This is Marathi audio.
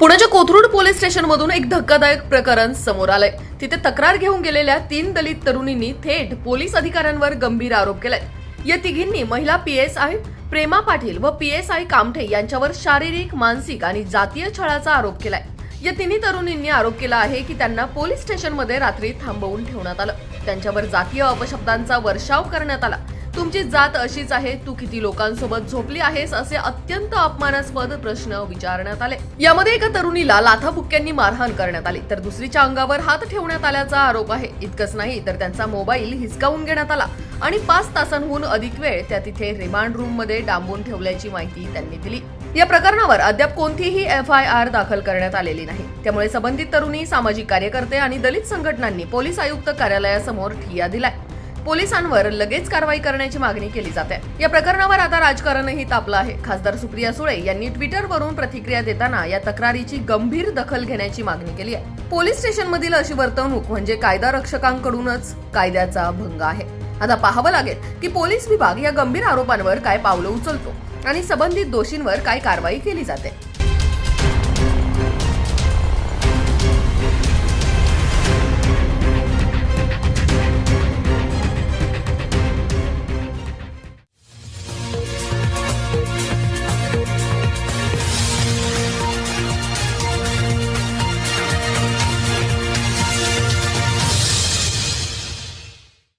पुण्याच्या कोथरूड पोलीस स्टेशनमधून एक धक्कादायक प्रकरण समोर आलंय. तिथे तक्रार घेऊन गेलेल्या तीन दलित तरुणींनी थेट पोलीस अधिकाऱ्यांवर गंभीर आरोप केलाय. या तिघींनी महिला पीएसआय प्रेमा पाटील व पीएसआय कामठे यांच्यावर शारीरिक मानसिक आणि जातीय छळाचा आरोप केलाय. या तिन्ही तरुणींनी आरोप केला आहे की त्यांना पोलीस स्टेशनमध्ये रात्री थांबवून ठेवण्यात आलं. त्यांच्यावर जातीय अपशब्दांचा वर्षाव करण्यात आला. तुमची जात अशीच आहे. तू किती लोकांसोबत झोपली आहेस? असे अत्यंत अपमानास्पद प्रश्न विचारण्यात आले. यामध्ये एका तरुणीला लाथाबुक्क्यांनी मारहाण करण्यात आली. तर दुसरीच्या अंगावर हात ठेवण्यात आल्याचा आरोप आहे. इतकंच नाही तर त्यांचा मोबाईल हिसकावून घेण्यात आला. आणि पाच तासांहून अधिक वेळ त्या तिथे रिमांड रूममध्ये डांबून ठेवल्याची माहिती त्यांनी दिली. या प्रकरणावर अद्याप कोणतीही एफ आय आर दाखल करण्यात आलेली नाही. त्यामुळे संबंधित तरुणी सामाजिक कार्यकर्ते आणि दलित संघटनांनी पोलीस आयुक्त कार्यालयासमोर ठिय्या दिलाय. पोलिसांवर लगेच कारवाई करण्याची मागणी केली जाते. या प्रकरणावर आता राजकारणही तापलं आहे. खासदार सुप्रिया सुळे यांनी ट्विटरवरून प्रतिक्रिया देताना या तक्रारीची गंभीर दखल घेण्याची मागणी केली आहे. पोलीस स्टेशनमधील अशी वर्तवणूक म्हणजे कायदा रक्षकांकडूनच कायद्याचा भंग आहे. आता पाहावं लागेल की पोलीस विभाग या गंभीर आरोपांवर काय पावलं उचलतो आणि संबंधित दोषींवर काय कारवाई केली जाते.